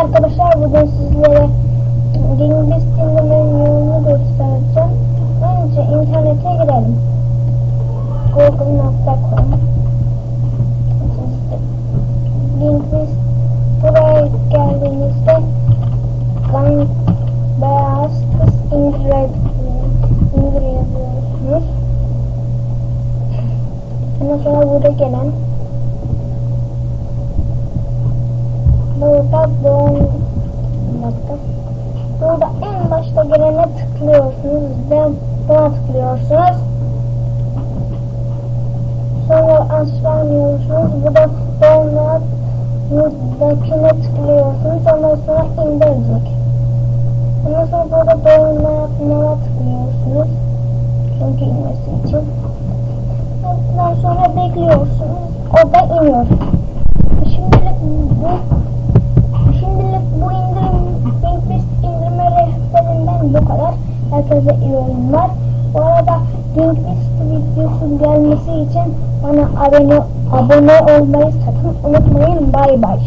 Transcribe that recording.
arkadaşlar bugün sizlere Lingbis dinlemenin yolunu göstereceğim. Önce internete girelim. Google.com Lingbis buraya geldiğinizde Gang beyaz kız indir indir yazıyorsunuz. Ondan sonra burada gelen Burada doğum. Burada en başta gelene tıklıyorsunuz ve buna tıklıyorsunuz. Sonra aşağılıyorsunuz. Burada download buradakine tıklıyorsunuz. Ondan sonra indirecek. Ondan sonra burada download'a tıklıyorsunuz. Çünkü inmesi için. Ondan sonra bekliyorsunuz. O da iniyor. Şimdilik bu bu kadar. Herkese iyi oyunlar. Bu arada Linkbist videosu gelmesi için bana abone, abone olmayı sakın unutmayın. Bay bay.